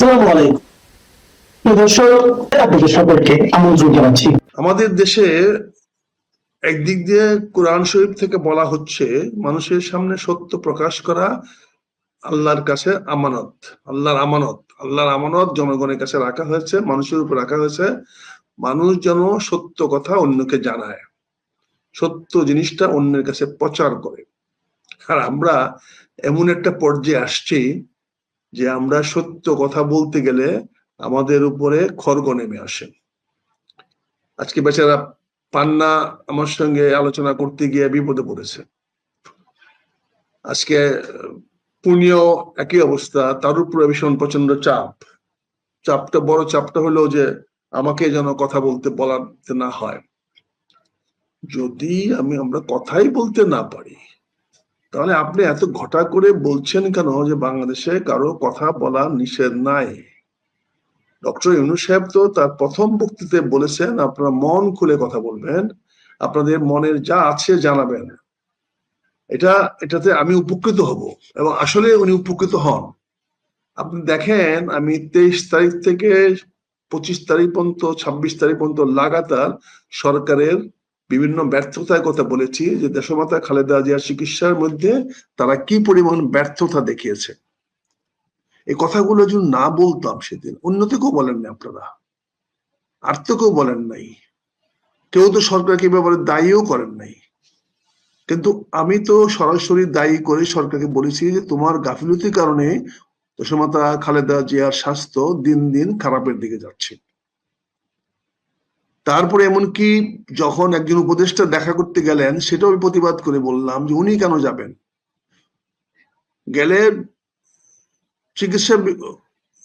আসসালামু আলাইকুম। দর্শক, আপনাদের সকলকে আমন্ত্রণ জানাচ্ছি। আমাদের দেশে একদিক দিয়ে কোরআন শরীফ থেকে বলা হচ্ছে, মানুষের সামনে সত্য প্রকাশ করা আল্লাহর কাছে আমানত, আল্লাহর আমানত আল্লাহর আমানত জনগণের কাছে রাখা হয়েছে, মানুষের উপর রাখা হয়েছে। মানুষ যেন সত্য কথা অন্যকে জানায়, সত্য জিনিসটা অন্যের কাছে প্রচার করে। আর আমরা এমন একটা পর্যায়ে আসছি যে আমরা সত্য কথা বলতে গেলে আমাদের উপরে খর্গ নেমে আসে। আজকে বেচারা পান্না আমার সঙ্গে আলোচনা করতে গিয়ে বিপদে পড়েছে। আজকে পুনিয় একই অবস্থা, তার উপরে ভীষণ প্রচণ্ড চাপ। চাপটা, বড় চাপটা হলো যে আমাকে যেন কথা বলতে বলাতে না হয়। যদি আমি আমরা কথাই বলতে না পারি তাহলে আপনি এত ঘটা করে বলছেন কেন যে বাংলাদেশে কারও কথা বলা নিষেধ নাই? ডক্টর ইউনুস সাহেব তো তার প্রথম বক্তৃতায় বলেছেন, আপনারা মন খুলে কথা বলবেন, আপনাদের মনের যা আছে জানাবেন। এটা, এটাতে আমি উপকৃত হব এবং আসলে উনি উপকৃত হন। আপনি দেখেন, আমি তেইশ তারিখ থেকে পঁচিশ তারিখ পর্যন্ত, ছাব্বিশ তারিখ পর্যন্ত লাগাতার সরকারের বিভিন্ন ব্যর্থতার কথা বলেছি যে দেশমাতা খালেদা জিয়ার চিকিৎসার মধ্যে তারা কি পরিমাণ ব্যর্থতা দেখিয়েছে। এই কথাগুলো যদি না বলতাম সেদিন অন্য থেকেও কেউ বলেন না আপনারা। আর তো কেউ বলেন নাই। কেউ তো সরকারকে ব্যাপারে দায়ীও করেন নাই। কিন্তু আমি তো সরাসরি দায়ী করে সরকারকে বলেছি যে তোমার গাফিলতির কারণে দশমাতা খালেদা জিয়ার স্বাস্থ্য দিন দিন খারাপের দিকে যাচ্ছে। তারপরে এমনকি যখন একজন উপদেষ্টা দেখা করতে গেলেন, সেটাও আমি প্রতিবাদ করে বললাম যে উনি কেন যাবেন? গেলে চিকিৎসা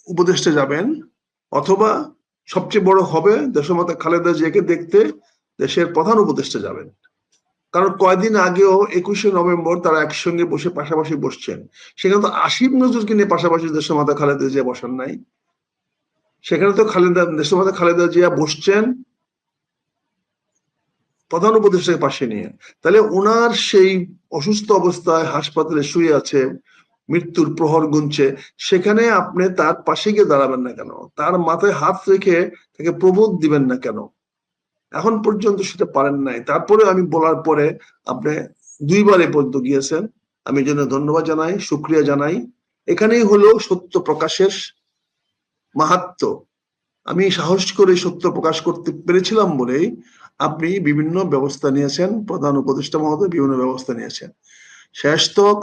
উপদেষ্টা যাবেন, অথবা সবচেয়ে বড় হবে দেশমাতা খালেদা জিয়াকে দেখতে দেশের প্রধান উপদেষ্টা যাবেন। কারণ কয়দিন আগেও একুশে নভেম্বর তারা একসঙ্গে বসে পাশাপাশি বসছেন। সেখানে তো আসিফ নজরুলকে নিয়ে পাশাপাশি দেশমাতা খালেদা জিয়া বসান নাই। সেখানে তো খালেদা দেশমাতা খালেদা জিয়া বসছেন প্রধান উপদেষ্টাকে পাশে নিয়ে। তাহলে ওনার সেই অসুস্থ অবস্থায় হাসপাতালে শুয়ে আছে, মৃত্যুর প্রহর গুনছে, সেখানে আপনি তার পাশে গিয়ে দাঁড়াবেন না কেন? তার মাথায় হাত রেখে তাকে প্রবোধ দিবেন না কেন? এখন পর্যন্ত সেটা পারেন নাই। তারপরে আমি বলার পরে আপনি দুইবার এ পর্যন্ত গিয়েছেন। আমি জন্য ধন্যবাদ জানাই, সুক্রিয়া জানাই। এখানেই হলো সত্য প্রকাশের মাহাত্ম আমি সাহস করে সত্য প্রকাশ করতে পেরেছিলাম বলেই আপনি বিভিন্ন ব্যবস্থা নিয়েছেন, প্রধান উপদেষ্টা মহোদয় বিভিন্ন ব্যবস্থা নিয়েছেন। শেষ তক,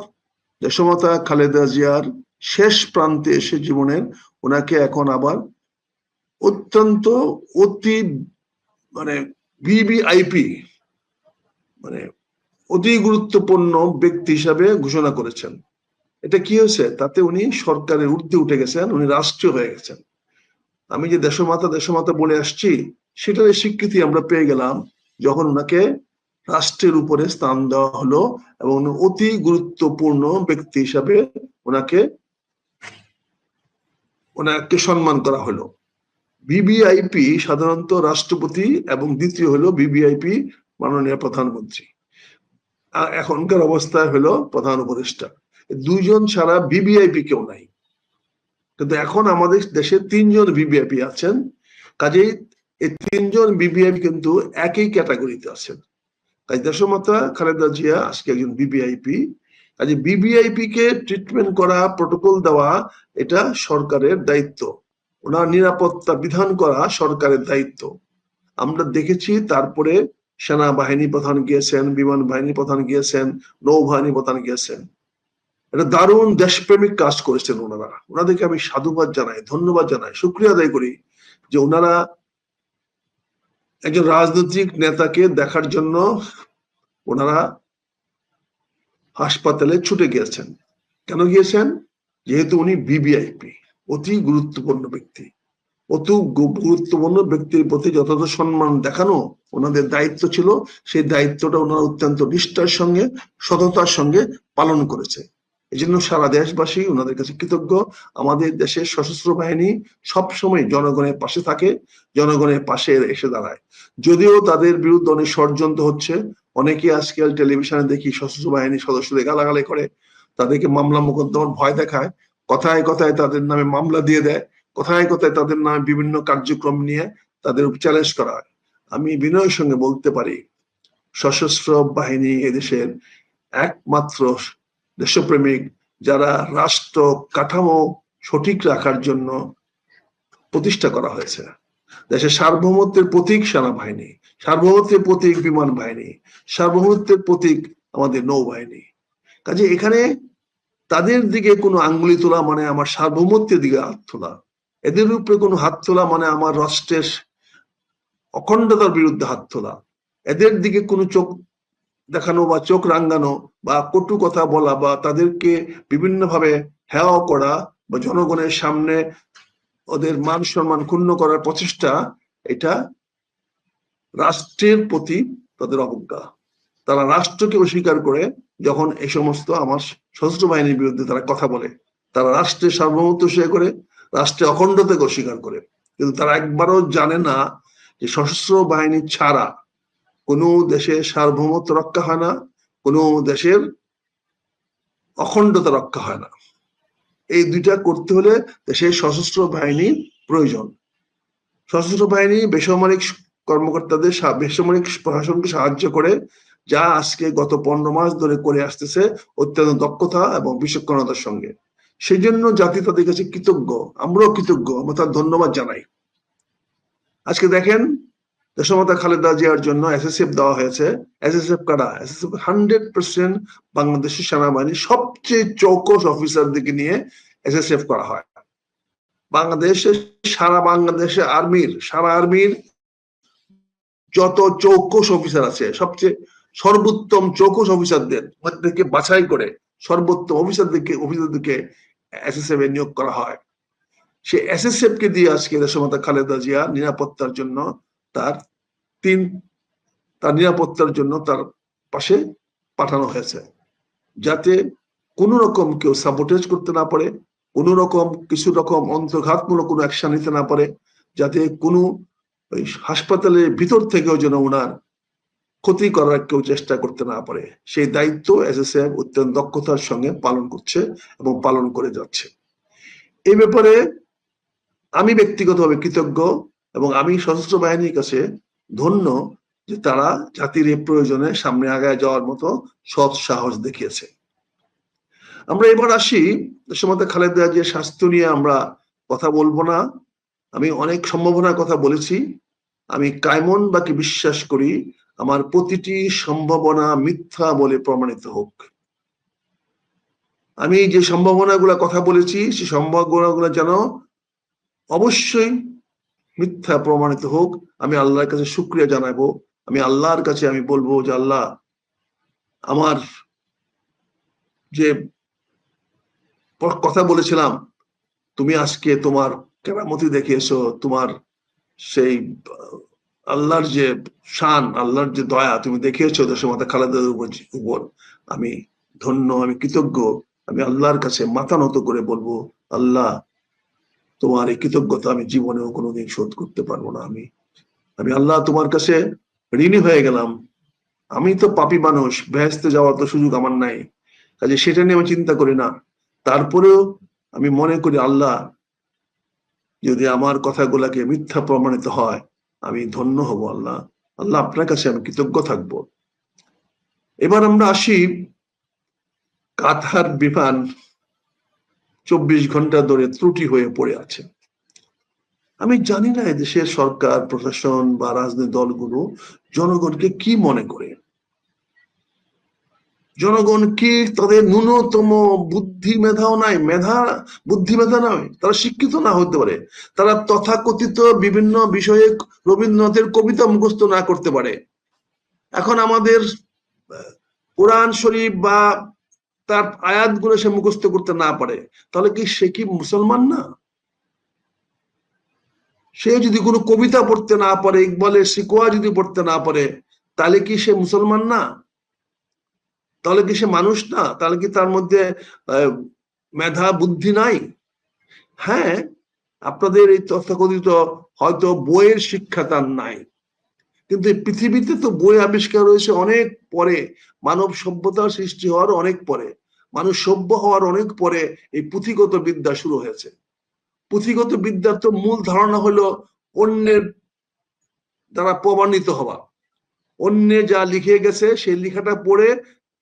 দেশমতা খালেদা জিয়ার শেষ প্রান্তে এসে জীবনের ওনাকে এখন আবার অত্যন্ত অতি মানে ভিভিআইপি মানে অতি গুরুত্বপূর্ণ ব্যক্তি হিসাবে ঘোষণা করেছেন। এটা কি হয়েছে? তাতে উনি সরকারের ঊর্ধ্বে উঠে গেছেন, উনি রাষ্ট্রীয় হয়ে গেছেন। আমি যে দেশমাতা দেশমাতা বলে আসছি সেটার স্বীকৃতি আমরা পেয়ে গেলাম যখন ওনাকে রাষ্ট্রের উপরে স্থান দেওয়া হলো এবং অতি গুরুত্বপূর্ণ ব্যক্তি হিসাবে ওনাকে ওনাকে সম্মান করা হলো। বিবিআইপি সাধারণত রাষ্ট্রপতি এবং দ্বিতীয় হলো বিবিআইপি মাননীয় প্রধানমন্ত্রী। আর এখনকার অবস্থায় হলো প্রধান উপদেষ্টা। দুইজন ছাড়া বিবিআইপি কেউ নাই। কিন্তু এখন আমাদের দেশে তিনজন বিবিআইপি আছেন। কাজেই এই তিনজন বিবিআইপি কিন্তু একই ক্যাটাগরিতে আছেন। তাই দেশমাতা খালেদা জিয়া আজকে একজন বিবিআইপি কাজে বিবিআইপি কে ট্রিটমেন্ট করা প্রোটোকল দেওয়া, এটা সরকারের দায়িত্ব। ওনার নিরাপত্তা বিধান করা সরকারের দায়িত্ব। আমরা দেখেছি তারপরে সেনাবাহিনী প্রধান গিয়েছেন বিমান বাহিনী প্রধান গিয়েছেন, নৌবাহিনী প্রধান গিয়েছেন। এটা দারুণ দেশপ্রেমিক কাজ করেছেন ওনারা। ওনাদেরকে আমি সাধুবাদ জানাই, ধন্যবাদ জানাই, শুক্রিয়া আদায় করি যে ওনারা একজন রাজনৈতিক নেতাকে দেখার জন্য ওনারা হাসপাতালে ছুটে গিয়েছেন। কেন গিয়েছেন? যেহেতু উনি বিবিআইপি অতি গুরুত্বপূর্ণ ব্যক্তি। অত গুরুত্বপূর্ণ ব্যক্তির প্রতি যথাযথ সম্মান দেখানো ওনাদের দায়িত্ব ছিল, সেই দায়িত্বটা ওনারা অত্যন্ত নিষ্ঠার সঙ্গে, সততার সঙ্গে পালন করেছে। এই জন্য সারা দেশবাসী ওনাদের কাছে কৃতজ্ঞ। আমাদের দেশের সশস্ত্র বাহিনী সবসময় জনগণের পাশে থাকে, জনগণের পাশে এসে দাঁড়ায়। যদিও তাদের বিরুদ্ধে অনেক ষড়যন্ত্র হচ্ছে অনেকে আজকাল টেলিভিশনে দেখি সশস্ত্র বাহিনীর সদস্যদের গালাগালি করে, তাদেরকে মামলা মোকদ্দমার ভয় দেখায়, কথায় কথায় তাদের নামে মামলা দিয়ে দেয়, কথায় কথায় তাদের নামে বিভিন্ন কার্যক্রম নিয়ে তাদের চ্যালেঞ্জ করা হয়। আমি বিনয়ের সঙ্গে বলতে পারি, সশস্ত্র বাহিনী এদেশের একমাত্র দেশপ্রেমিক যারা রাষ্ট্র কাঠামো সঠিক রাখার জন্য প্রতিষ্ঠা করা হয়েছে। দেশের সার্বভৌমত্বের প্রতীক সেনাবাহিনী, সার্বভৌমত্বের প্রতীক বিমান বাহিনী, সার্বভৌমত্বের প্রতীক আমাদের নৌবাহিনী। কাজে এখানে তাদের দিকে কোনো আঙ্গুলি তোলা মানে আমার সার্বভৌমত্বের দিকে হাত তোলা। এদের উপরে কোনো হাত তোলা মানে আমার রাষ্ট্রের অখণ্ডতার বিরুদ্ধে হাত তোলা। এদের দিকে কোনো চোখ দেখানো বা চোখ রাঙ্গানো বা কটু কথা বলা বা তাদেরকে বিভিন্নভাবে হেওয়া করা বা জনগণের সামনে ওদের মান সম্মান ক্ষুণ্ণ করার প্রচেষ্টা, এটা রাষ্ট্রের প্রতি তাদের অবজ্ঞা। তারা রাষ্ট্রকে অস্বীকার করে যখন এই সমস্ত আমার সশস্ত্র বাহিনীর বিরুদ্ধে তারা কথা বলে। তারা রাষ্ট্রের সার্বভৌমত্ব স্বীকার করে, রাষ্ট্রের অখণ্ডতাকে অস্বীকার করে। কিন্তু তারা একবারও জানে না যে সশস্ত্র বাহিনী ছাড়া কোনো দেশের সার্বভৌমত্ব রক্ষা হয় না, কোনো দেশের অখণ্ডতা রক্ষা হয় না। এই দুইটা করতে হলে দেশের সশস্ত্র বাহিনীর প্রয়োজন। সশস্ত্র বাহিনী বেসামরিক কর্মকর্তাদের বেসামরিক প্রশাসনকে সাহায্য করে, যা আজকে গত পনেরো মাস ধরে করে আসতেছে অত্যন্ত দক্ষতা এবং বিচক্ষণতার সঙ্গে। সেই জন্য জাতি তাদের কাছে কৃতজ্ঞ, আমরাও কৃতজ্ঞ, আমরা তার ধন্যবাদ জানাই। আজকে দেখেন দেশমাতা খালেদা জিয়ার জন্য এসএসএফ দেওয়া হয়েছে। এসএসএফ কারা? এসএসএফ হান্ড্রেড পার্সেন্ট বাংলাদেশের সেনাবাহিনীর সবচেয়ে চৌকস অফিসারদেরকে নিয়ে এসএসএফ করা হয়। বাংলাদেশের সারা বাংলাদেশে আর্মির সারা আর্মির যত চৌকস অফিসার আছে, সবচেয়ে সর্বোত্তম চৌকস অফিসারদের মধ্যে বাছাই করে সর্বোত্তম অফিসারদেরকে অফিসারদেরকে এসএসএফ এ নিয়োগ করা হয়। সে এসএসএফ কে দিয়ে আজকে দেশমাতা খালেদা জিয়া নিরাপত্তার জন্য তার তিন, তার নিরাপত্তার জন্য তার পাশে পাঠানো হয়েছে। যাতে কোনো রকম কেউ সাবোটেজ করতে না পারে, কোনো রকম কিছু রকম অন্তর্ঘাতমূলক কোনো অ্যাকশন নিতে না পারে, যাতে কোনো ওই হাসপাতালের ভিতর থেকেও যেন ওনার ক্ষতি করার কেউ চেষ্টা করতে না পারে। সেই দায়িত্ব এস এস এসএসএফ অত্যন্ত দক্ষতার সঙ্গে পালন করছে এবং পালন করে যাচ্ছে। এই ব্যাপারে আমি ব্যক্তিগতভাবে কৃতজ্ঞ। এবং আমি সশস্ত্র বাহিনীর কাছে ধন্য যে তারা জাতির এই প্রয়োজনে সামনে আগায় যাওয়ার মতো সৎ সাহস দেখিয়েছে। আমরা এবার আসি দেশমাতা খালেদা যে স্বাস্থ্য নিয়ে আমরা কথা বলব না। আমি অনেক সম্ভাবনার কথা বলেছি। আমি কায়মন বাকি বিশ্বাস করি আমার প্রতিটি সম্ভাবনা মিথ্যা বলে প্রমাণিত হোক। আমি যে সম্ভাবনাগুলো কথা বলেছি সেই সম্ভাবনাগুলো যেন অবশ্যই মিথ্যা প্রমাণিত হোক, আমি আল্লাহর কাছে শুক্রিয়া জানাব। আমি আল্লাহর কাছে আমি বলব যে, আল্লাহ, আমার যে কথা বলেছিলাম, তুমি আজকে তোমার কেরামতি দেখিয়েছো, তোমার সেই, আল্লাহর যে শান, আল্লাহর যে দয়া তুমি দেখিয়েছো দেশের মাথা খালেদার উপর উপর, আমি ধন্য, আমি কৃতজ্ঞ। আমি আল্লাহর কাছে মাথা নত করে বলব, আল্লাহ তোমার এই কৃতজ্ঞতা আমি জীবনেও কোনোদিন শোধ করতে পারব না আমি। আমি আল্লাহ তোমার কাছে ঋণী হয়ে গেলাম। আমি তো পাপী মানুষ বেহেস্তে যাওয়ার তো সুযোগ আমার নাই। কাজে সেটা নিয়ে আমি চিন্তা করি না। তারপরেও আমি মনে করি, আল্লাহ, যদি আমার কথাগুলাকে মিথ্যা প্রমাণিত হয়, আমি ধন্য হব আল্লাহ। আল্লাহ আপনার কাছে আমি কৃতজ্ঞ থাকব। এবার আমরা আসি কাতার বিমান চব্বিশ ঘণ্টা ধরে ত্রুটি হয়ে পড়ে আছে। আমি জানি না দেশের সরকার, প্রশাসন বা রাজনৈতিক দলগুলো জনগণকে কি মনে করে। জনগণ কি তাদের ন্যূনতম বুদ্ধি মেধাও নাই? মেধা, বুদ্ধি মেধা নয় তারা শিক্ষিত না হতে পারে। তারা তথাকথিত বিভিন্ন বিষয়ে রবীন্দ্রনাথের কবিতা মুখস্থ না করতে পারে। এখন আমাদের কোরআন শরীফ বা তার আয়াতগুলো সে মুখস্থ করতে না পারে, তাহলে কি সে কি মুসলমান না? সে যদি কোনো কবিতা পড়তে না পারে, ইকবালের শিকোয়া যদি পড়তে না পারে, তাহলে কি সে মুসলমান না? তাহলে কি সে মানুষ না? তাহলে কি তার মধ্যে মেধা বুদ্ধি নাই? হ্যাঁ আপনাদের এই তথাকথিত হয়তো বইয়ের শিক্ষা তার নাই। কিন্তু পৃথিবীতে তো বই আবিষ্কার হয়েছে অনেক পরে। মানব সভ্যতার সৃষ্টি হওয়ার অনেক পরে। মানুষ সভ্য হওয়ার অনেক পরে এই পুঁথিগত বিদ্যা শুরু হয়েছে। পুঁথিগত বিদ্যার তো মূল ধারণা হলো অন্যের দ্বারা প্রমাণিত হওয়া। অন্যে যা লিখে গেছে, সেই লেখাটা পড়ে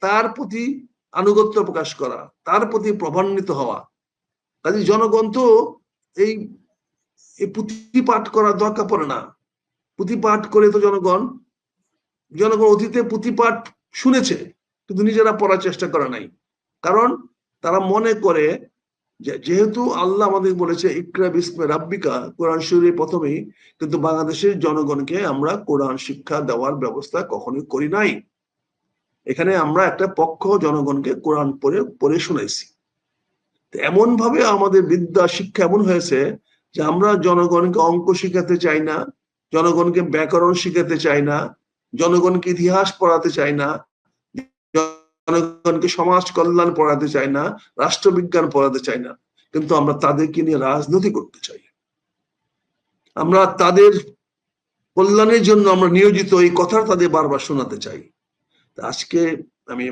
তার প্রতি আনুগত্য প্রকাশ করা, তার প্রতি প্রভান্বিত হওয়া। কাজে জনগণ তো এই পুঁথি পাঠ করার দরকার পড়ে না। পুঁথি পাঠ করে তো জনগণ জনগণ অতীতে পুঁথি পাঠ শুনেছে, কিন্তু নিজেরা পড়ার চেষ্টা করে নাই। কারণ তারা মনে করে যেহেতু আল্লাহ আমাদের বলেছে, ইকরা বিসমে রাব্বিকা কোরআন শরীফের প্রথমেই, কিন্তু বাংলাদেশের জনগণকে আমরা কোরআন শিক্ষা দেওয়ার ব্যবস্থা কখনোই করি নাই। এখানে আমরা একটা পক্ষ জনগণকে কোরআন পড়ে পড়ে শুনাইছি। এমন ভাবে আমাদের বিদ্যা শিক্ষা এমন হয়েছে যে, আমরা জনগণকে অঙ্ক শিখাতে চাই না জনগণকে ব্যাকরণ শিখাতে চাই না, জনগণকে ইতিহাস পড়াতে চাই না, জনগণকে সমাজ কল্যাণ পড়াতে চাই না, রাষ্ট্রবিজ্ঞান পড়াতে চাই না, কিন্তু আমরা তাদেরকে নিয়ে রাজনীতি করতে চাই। আমরা তাদের কল্যাণের জন্য আমরা নিয়োজিত, এই কথা তাদের বারবার শোনাতে চাই। আজকে আমি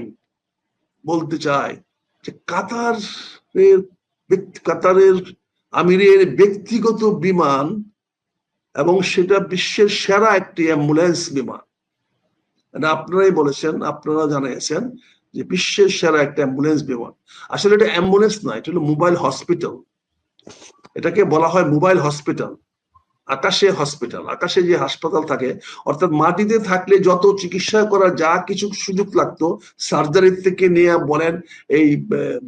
বলতে চাই যে কাতারের কাতারের আমিরের ব্যক্তিগত বিমান এবং সেটা বিশ্বের সেরা একটি অ্যাম্বুলেন্স বিমান। এটা আপনারাই বলেছেন, আপনারা জানিয়েছেন যে বিশ্বের সেরা একটা অ্যাম্বুলেন্স বিমান। আসলে এটা অ্যাম্বুলেন্স না এটা হলো মোবাইল হসপিটাল। এটাকে বলা হয় মোবাইল হসপিটাল, আকাশে হসপিটাল। আকাশে যে হাসপাতাল থাকে, অর্থাৎ মাটিতে থাকলে যত চিকিৎসা করার যা কিছু সুযোগ লাগতো সার্জারি থেকে নিয়ে বলেন, এই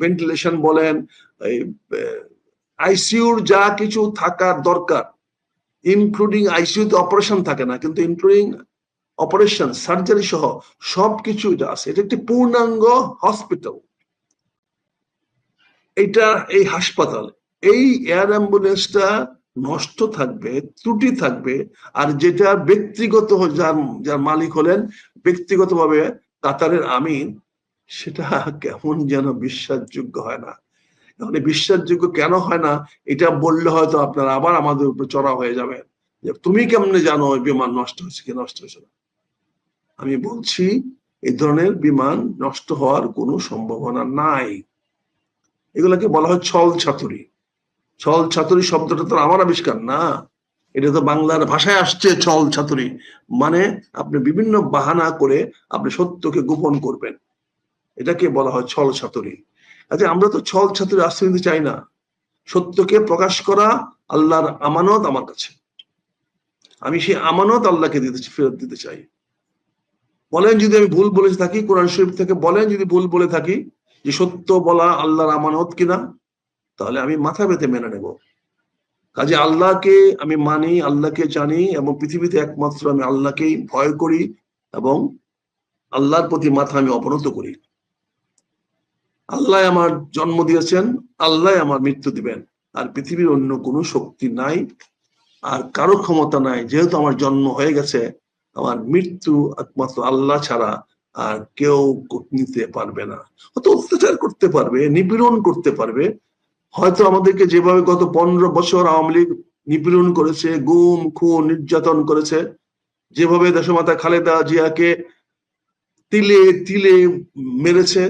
ভেন্টিলেশন বলেন, এই আইসিউর যা কিছু থাকার দরকার ইনক্লুডিং আইসিউতে অপারেশন থাকে না, কিন্তু ইনক্লুডিং অপারেশন সার্জারি সহ সবকিছু এটা আছে। এটা একটি পূর্ণাঙ্গ হসপিটাল এটা এই হাসপাতাল। এই এয়ার অ্যাম্বুলেন্সটা নষ্ট থাকবে, ত্রুটি থাকবে, আর যেটা ব্যক্তিগত যার যার মালিক হলেন, ব্যক্তিগতভাবে কাতারের আমিন, সেটা কেমন যেন বিশ্বাসযোগ্য হয় না। তাহলে বিশ্বাসযোগ্য কেন হয় না? এটা বললে হয়তো আপনারা আবার আমাদের উপর চড়া হয়ে যাবেন যে তুমি কেমনে জানো ওই বিমান নষ্ট হয়েছে কি নষ্ট হয়েছে না? আমি বলছি, এই ধরনের বিমান নষ্ট হওয়ার কোনো সম্ভাবনা নাই। এগুলাকে বলা হয় ছল ছাতুরি। ছল ছাতুরি শব্দটা তো আমার আবিষ্কার না। এটা তো বাংলার ভাষায় আসছে ছল ছাতুরি। মানে আপনি বিভিন্ন বাহানা করে আপনি সত্যকে গোপন করবেন। এটাকে বলা হয় ছল ছাতুরি। আচ্ছা আমরা তো ছল ছাত্রের আশ্রয় নিতে চাই না। সত্যকে প্রকাশ করা আল্লাহর আমানত আমার কাছে। আমি সেই আমানত আল্লাহকে দিতে ফেরত দিতে চাই। বলেন যদি আমি ভুল বলে থাকি, কোরআন শরীফ থেকে বলেন যদি ভুল বলে থাকি যে সত্য বলা আল্লাহর আমানত কিনা, তাহলে আমি মাথা পেতে মেনে নেব। কাজে আল্লাহকে আমি মানি, আল্লাহকে জানি এবং পৃথিবীতে একমাত্র আমি আল্লাহকেই ভয় করি এবং আল্লাহর প্রতি মাথা আমি অবনত করি। আল্লাহ আমার জন্ম দিয়েছেন, আল্লাহ আমার মৃত্যু দিবেন। আর পৃথিবীর অন্য কোনো শক্তি নাই, আর কারও ক্ষমতা নাই। যেহেতু আমার জন্ম হয়ে গেছে, আমার মৃত্যু একমাত্র আল্লাহ ছাড়া আর কেউ নিতে পারবে না। হয়তো অত্যাচার করতে পারবে, নিপীড়ন করতে পারবে। হয়তো আমাদেরকে যেভাবে গত পনেরো বছর আওয়ামী লীগ নিপীড়ন করেছে, গুম, খুন, নির্যাতন করেছে, যেভাবে দেশমাতা খালেদা জিয়াকে তিলে তিলে মেরেছে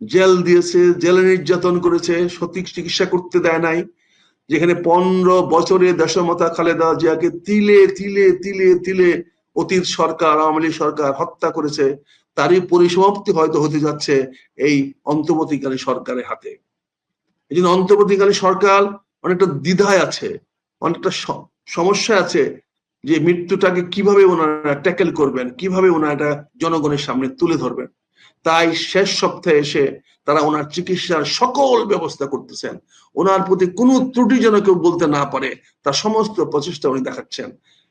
জেল দিয়েছে, জেলে নির্যাতন করেছে, সঠিক চিকিৎসা করতে দেয় নাই। যেখানে পনেরো বছরে দেশমাতা খালেদা জিয়াকে তিলে তিলে তিলে তিলে অতীত সরকার, আওয়ামী লীগ সরকার হত্যা করেছে, তারই পরিসমাপ্তি হয়তো হতে যাচ্ছে এই অন্তর্বর্তীকালী সরকারের হাতে। এই জন্য অন্তর্বর্তীকালী সরকার অনেকটা দ্বিধায় আছে, অনেকটা সমস্যা আছে যে মৃত্যুটাকে কীভাবে ওনারা ট্যাকেল করবেন, কীভাবে ওনারা জনগণের সামনে তুলে ধরবেন। তাই শেষ সপ্তাহে এসে তারা ওনার চিকিৎসার সকল ব্যবস্থা করতেছেন। ওনার প্রতি কোনো ত্রুটি যেন কেউ বলতে না পারে, তার সমস্ত প্রচেষ্টা উনি দেখাচ্ছেন।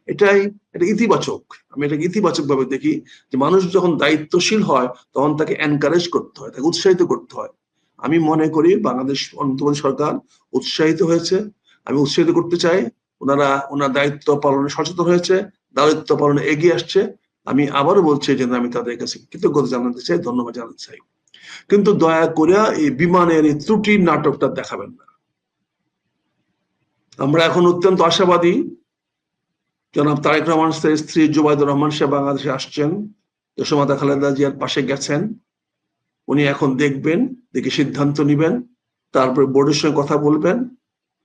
এটাই, এটা ইতিবাচক। আমি এটাকে ইতিবাচক ভাবে দেখি যে মানুষ যখন দায়িত্বশীল হয়, তখন তাকে এনকারেজ করতে হয়, তাকে উৎসাহিত করতে হয়। আমি মনে করি বাংলাদেশ অন্তর্বর্তী সরকার উৎসাহিত হয়েছে। আমি উৎসাহিত করতে চাই, ওনারা, ওনার দায়িত্ব পালনে সচেতন হয়েছে, দায়িত্ব পালনে এগিয়ে আসছে। আমি আবারও বলছি যে আমি তাদের কাছে কৃতজ্ঞতা জানাতে চাই, ধন্যবাদ জানাতে চাই। কিন্তু দয়া করিয়া এই বিমানের এই ত্রুটির নাটকটা দেখাবেন না। আমরা এখন অত্যন্ত আশাবাদী। জনাব তারেক রহমান স্ত্রী জুবাইদুর রহমান সে বাংলাদেশে আসছেন। যশোমাতা খালেদা জিয়ার পাশে গেছেন। উনি এখন দেখবেন, দেখে সিদ্ধান্ত নিবেন, তারপরে বোর্ডের সঙ্গে কথা বলবেন।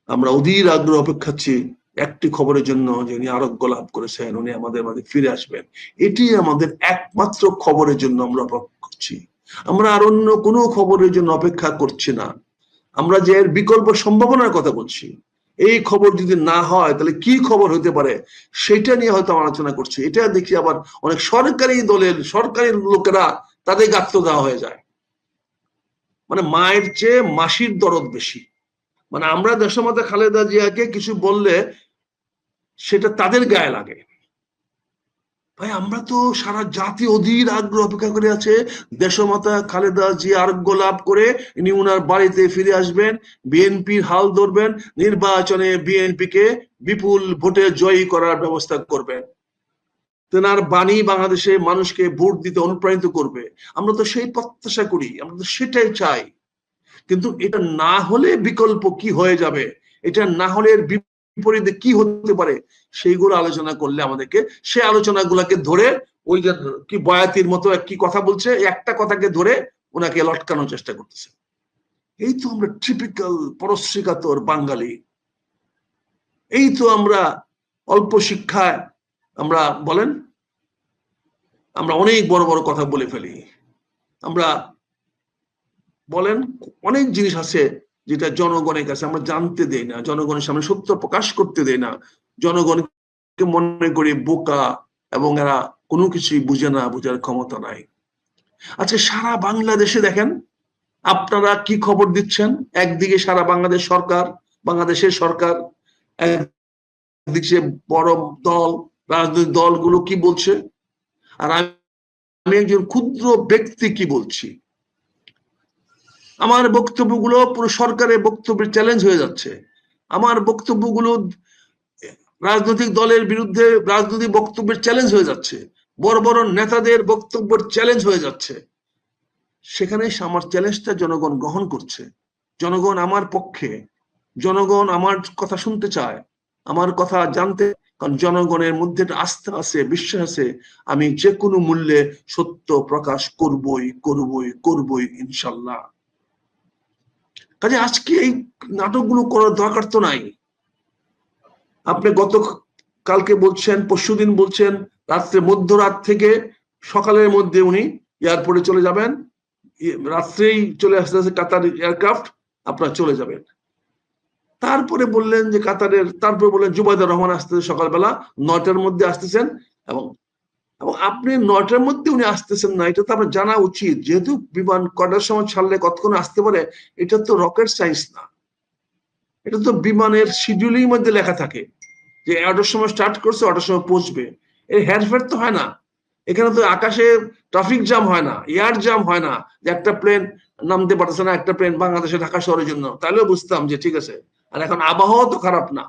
আমরা অধীর আগ্রহ অপেক্ষাচ্ছি একটি খবরের জন্য যে উনি আরোগ্য লাভ করেছেন, উনি আমাদের মাঝে ফিরে আসবেন। এটি আমাদের একমাত্র খবরের জন্য আমরা অপেক্ষা করছি। আমরা আর অন্য কোনো খবরের জন্য অপেক্ষা করছি না। আমরা যে এর বিকল্প সম্ভাবনার কথা বলছি, এই খবর যদি না হয়, তাহলে কি খবর হতে পারে? সেটা নিয়ে হয়তো আলোচনা করছি। এটা দেখি আবার অনেক সরকারি দলের, সরকারি লোকেরা তাদের গাত্র দেওয়া হয়ে যায়। মানে মায়ের চেয়ে মাসির দরদ বেশি। মানে আমরা দেশমাতা খালেদা জিয়াকে কিছু বললে সেটা তাদের গায়ে লাগে। ভাই, আমরা তো সারা জাতি অধীর আগ্রহ অপেক্ষা করে আছে। দেশমাতা খালেদা জিয়া আরোগ্য লাভ করে ইনি উনার বাড়িতে ফিরে আসবেন, বিএনপির হাল ধরবেন, নির্বাচনে বিএনপি কে বিপুল ভোটে জয়ী করার ব্যবস্থা করবেন। তেনার বাণী বাংলাদেশে মানুষকে ভোট দিতে অনুপ্রাণিত করবে। আমরা তো সেই প্রত্যাশা করি, আমরা তো সেটাই চাই। কিন্তু এটা না হলে বিকল্প কি হয়ে যাবে? এটা না হলে এর বিপরীতে কি হতে পারে সেইগুলো আলোচনা করলে আমাদেরকে, সে আলোচনাগুলোকে ধরে ওই যে কি বয়াতির মতো কি কথা বলছে একটা কথাকে ধরে ওনাকে লটকানোর চেষ্টা করতেছে। এই তো আমরা ট্রিপিক্যাল পরশ্রীকাতর বাঙালি। এই তো আমরা অল্প শিক্ষায় আমরা বলেন, আমরা অনেক বড় বড় কথা বলে ফেলি। আমরা বলেন, অনেক জিনিস আছে যেটা জনগণের কাছে আমরা জানতে দেই না, জনগণের সামনে সত্য প্রকাশ করতে দেই না, জনগণকে মনে করি বোকা এবং এরা কোনো কিছুই বুঝে না, বুঝার ক্ষমতা নাই। আচ্ছা সারা বাংলাদেশে দেখেন, আপনারা কি খবর দিচ্ছেন? একদিকে সারা বাংলাদেশ সরকার, বাংলাদেশের সরকার, একদিকে বড় দল, রাজনৈতিক দলগুলো কি বলছে? আর আমি একজন ক্ষুদ্র ব্যক্তি কি বলছি? আমার বক্তব্যগুলো পুরো সরকারের বক্তব্যের চ্যালেঞ্জ হয়ে যাচ্ছে। আমার বক্তব্যগুলো রাজনৈতিক দলের বিরুদ্ধে রাজনৈতিক বক্তব্যের চ্যালেঞ্জ হয়ে যাচ্ছে। বড় বড় নেতাদের বক্তব্যের চ্যালেঞ্জ হয়ে যাচ্ছে। সেখানে আমার চ্যালেঞ্জটা জনগণ গ্রহণ করছে। জনগণ আমার পক্ষে। জনগণ আমার কথা শুনতে চায়। আমার কথা জানতে কারণ জনগণের মধ্যে আস্থা আছে, বিশ্বাস আছে। আমি যে কোনো মূল্যে সত্য প্রকাশ করবই করবই করবই ইনশাল্লাহ। কাজে আজকে এই নাটকগুলো করার দরকার তো নাই। আপনি গত কালকে বলছেন পরশুদিন বলছেন, রাত্রে মধ্যরাত থেকে সকালের মধ্যে উনি এয়ারপোর্টে চলে যাবেন। রাত্রেই চলে আসতে আসতে কাতার এয়ারক্রাফট আপনারা চলে যাবেন। তারপরে বললেন যে কাতারের, তারপরে বললেন জুবাইদুর রহমান আসতেছে সকালবেলা নয়টার মধ্যে আসতেছেন এবং এবং আপনি নয়টার মধ্যে উনি আসতেছেন না, এটা তো আপনার জানা উচিত। যেহেতু বিমান কটার সময় ছাড়লে কতক্ষণ আসতে পারে, এটা তো রকেট সায়েন্স না। এটা তো বিমানের শিডিউলিং মধ্যে লেখা থাকে যে এগারোটার সময় স্টার্ট করছে অটার সময় পৌঁছবে। এর হেরফের তো হয় না। এখানে তো আকাশে ট্রাফিক জ্যাম হয় না এয়ার জ্যাম হয় না যে একটা প্লেন নামতে পারতেছে না, একটা প্লেন বাংলাদেশে ঢাকা শহরের জন্য। তাহলেও বুঝতাম যে ঠিক আছে, আর এখন আবহাওয়া তো খারাপ না।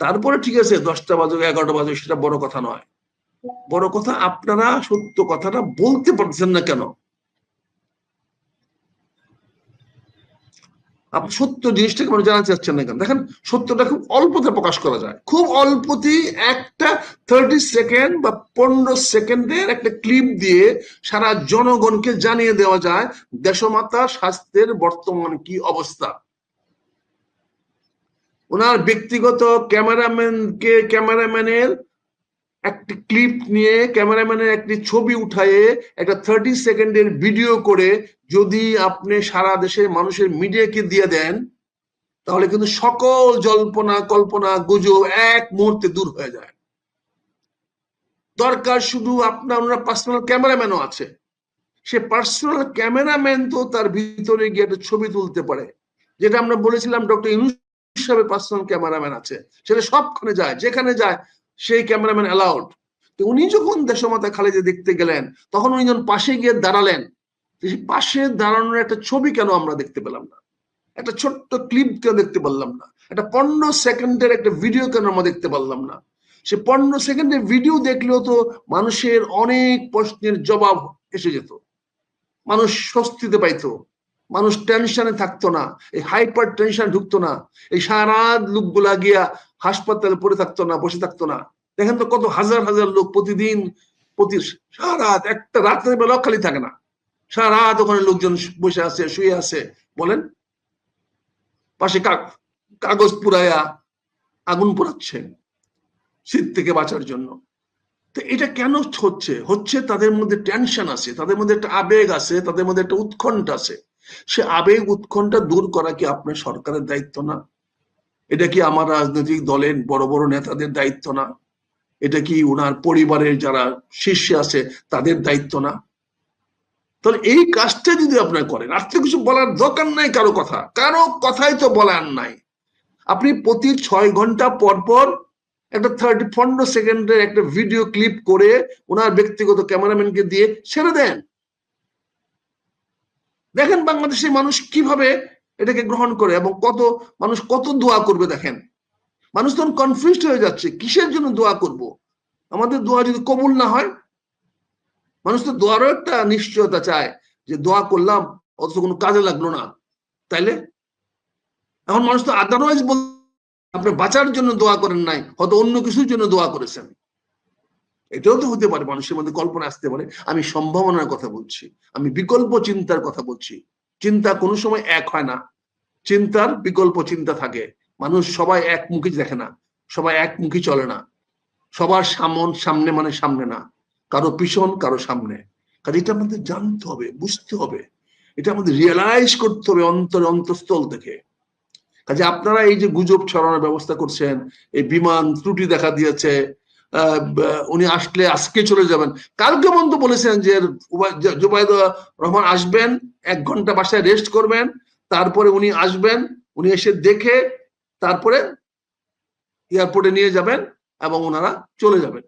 তারপরে ঠিক আছে, দশটা বাজুক, এগারোটা বাজুক, সেটা বড় কথা নয়। বড় কথা, আপনারা সত্য কথাটা বলতে পারছেন না কেন? আপনি সত্য জিনিসটাকে মানে জানাতে চাচ্ছেন না কেন? দেখেন, সত্যটা খুব অল্পতে প্রকাশ করা যায়। খুব অল্পতেই একটা থার্টি সেকেন্ড বা পনেরো সেকেন্ডের একটা ক্লিপ দিয়ে সারা জনগণকে জানিয়ে দেওয়া যায়, দেশমাতা স্বাস্থ্যের বর্তমান কি অবস্থা। ওনার ব্যক্তিগত ক্যামেরাম্যানকে, ক্যামেরাম্যানের একটি ক্লিপ নিয়ে ক্যামেরাম্যানের একটি ছবি উঠায়ে একটা থার্টি সেকেন্ডের ভিডিও করে যদি আপনি সারা দেশের মানুষের মিডিয়াকে দিয়ে দেন, তাহলে কিন্তু সকল জল্পনা, কল্পনা, গুজব এক মুহূর্তে দূর হয়ে যায়। দরকার শুধু আপনার ওনার পার্সোনাল ক্যামেরাম্যানও আছে। সে পার্সোনাল ক্যামেরাম্যান তো তার ভিতরে গিয়ে একটা ছবি তুলতে পারে। যেটা আমরা বলেছিলাম ডক্টর ইউনুস হিসাবে পার্সোনাল ক্যামেরাম্যান আছে। সেটা সবখানে যায়, যেখানে যায় সেই ক্যামেরাম্যান অ্যালাউড তো উনি যখন দেশমাতা খালেদা দেখতে গেলেন, তখন উনি যখন পাশে গিয়ে দাঁড়ালেন পাশে দাঁড়ানোর একটা ছবি কেন আমরা দেখতে পেলাম না? একটা ছোট্ট ক্লিপ কেন দেখতে পারলাম না? একটা পনেরো সেকেন্ডের একটা ভিডিও কেন আমরা দেখতে পারলাম না? সে পনেরো সেকেন্ডের ভিডিও দেখলেও তো মানুষের অনেক প্রশ্নের জবাব এসে যেত। মানুষ স্বস্তিতে পাইতো। মানুষ টেনশনে থাকতো না। এই হাইপার টেনশন ঢুকতো না। এই সারা লোকগুলা গিয়া হাসপাতালে পড়ে থাকতো না, বসে থাকতো না। দেখেন তো কত হাজার হাজার লোক প্রতিদিন, প্রতি সারা রাত একটা রাতের বেলা খালি থাকে না। সারা রাত ওখানে লোকজন বসে আছে, শুয়ে আছে। বলেন, পাশে কাগজ পুরায়া আগুন পোড়াচ্ছে শীত থেকে বাঁচার জন্য। তো এটা কেন হচ্ছে? হচ্ছে তাদের মধ্যে টেনশন আছে, তাদের মধ্যে একটা আবেগ আছে, তাদের মধ্যে একটা উৎকণ্ঠা আছে। সে আবেগ উৎকণ্ঠা দূর করা কি আপনার সরকারের দায়িত্ব না? এটা কি আমার রাজনৈতিক দলের বড় বড় নেতাদের দায়িত্ব না? এটা কি ওনার পরিবারের যারা শীর্ষে আছে, তাদের দায়িত্ব না? তাহলে এই কাজটা যদি আপনার করেন, আর তো কিছু বলার দরকার নাই কারও কথা। কারও কথাই তো বলার নাই। আপনি প্রতি ছয় ঘণ্টা পর পর একটা থার্টি পনেরো সেকেন্ডের একটা ভিডিও ক্লিপ করে ওনার ব্যক্তিগত ক্যামেরাম্যানকে দিয়ে ছেড়ে দেন। দেখেন বাংলাদেশের মানুষ কীভাবে এটাকে গ্রহণ করে এবং কত মানুষ কত দোয়া করবে দেখেন। মানুষ তখন কনফিউজড হয়ে যাচ্ছে, কিসের জন্য দোয়া করব? আমাদের দোয়া যদি কবুল না হয়, মানুষ তো দোয়ারও একটা নিশ্চয়তা চায় যে দোয়া করলাম, অথচ কোনো কাজে লাগল না। তাইলে? এখন মানুষ তো আদারওয়াইজ বল আপনি বাঁচার জন্য দোয়া করেন নাই, হয়তো অন্য কিছুর জন্য দোয়া করেছেন। এটাও তো হতে পারে, মানুষের মধ্যে কল্পনা আসতে পারে। আমি সম্ভাবনার কথা বলছি, আমি বিকল্প চিন্তার কথা বলছি। চিন্তা কোনো সময় এক হয় না। চিন্তার বিকল্প চিন্তা থাকে। মানুষ সবাই একমুখী দেখে না। সবাই একমুখী চলে না। সবার সামন সামনে মানে সামনে না। কারও পিছন, কারও সামনে। কাজে এটা আমাদের জানতে হবে, বুঝতে হবে। এটা আমাদের রিয়েলাইজ করতে হবে অন্তর অন্তঃস্থল থেকে। কাজে আপনারা এই যে গুজব ছড়ানোর ব্যবস্থা করছেন, এই বিমান ত্রুটি দেখা দিয়েছে উনি আসলে আজকে চলে যাবেন। কালকে বন্ধু বলেছেন যে জুবাইদ রহমান আসবেন, এক ঘণ্টা বাসায় রেস্ট করবেন, তারপরে উনি আসবেন, উনি এসে দেখে তারপরে এয়ারপোর্টে নিয়ে যাবেন এবং ওনারা চলে যাবেন।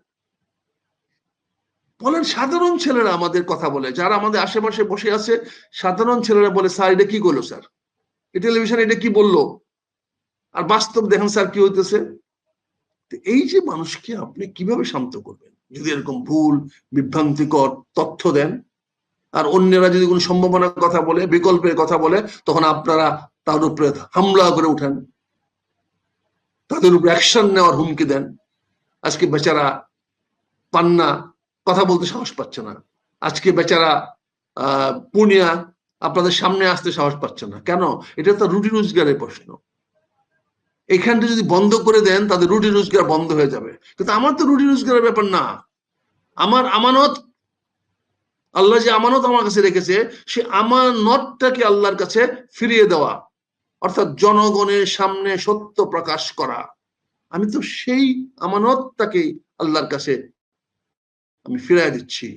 বলেন, সাধারণ ছেলেরা আমাদের কথা বলে, যারা আমাদের আশেপাশে বসে আছে, সাধারণ ছেলেরা বলে, স্যার, এটা কি করল, স্যার? টেলিভিশন এটা কি বলল? আর বাস্তব দেখেন, স্যার, কি হইতেছে? এই যে মানুষকে আপনি কীভাবে শান্ত করবেন? যদি এরকম ভুল, বিভ্রান্তিকর তথ্য দেন, আর অন্যরা যদি কোনো সম্ভাবনার কথা বলে, বিকল্পের কথা বলে, তখন আপনারা তার উপরে হামলা করে উঠেন। তাদের উপরে অ্যাকশন নেওয়ার হুমকি দেন। আজকে বেচারা পান্না কথা বলতে সাহস পাচ্ছে না। আজকে বেচারা, আহ পুনিয়া আপনাদের সামনে আসতে সাহস পাচ্ছে না। কেন? এটা তো রুটি রোজগারের প্রশ্ন। এখানটা যদি বন্ধ করে দেন, তাদের রুটি রোজগার বন্ধ হয়ে যাবে। কিন্তু আমার তো রুটি রোজগারের ব্যাপার না। আমার আমানত, আল্লাহ যে আমানত আমার কাছে রেখেছে, সে আমানতটাকে আল্লাহর কাছে ফিরিয়ে দেওয়া, অর্থাৎ জনগণের সামনে সত্য প্রকাশ করা। আমি তো সেই আমানতটাকে আল্লাহর কাছে আমি ফিরাই দিচ্ছি।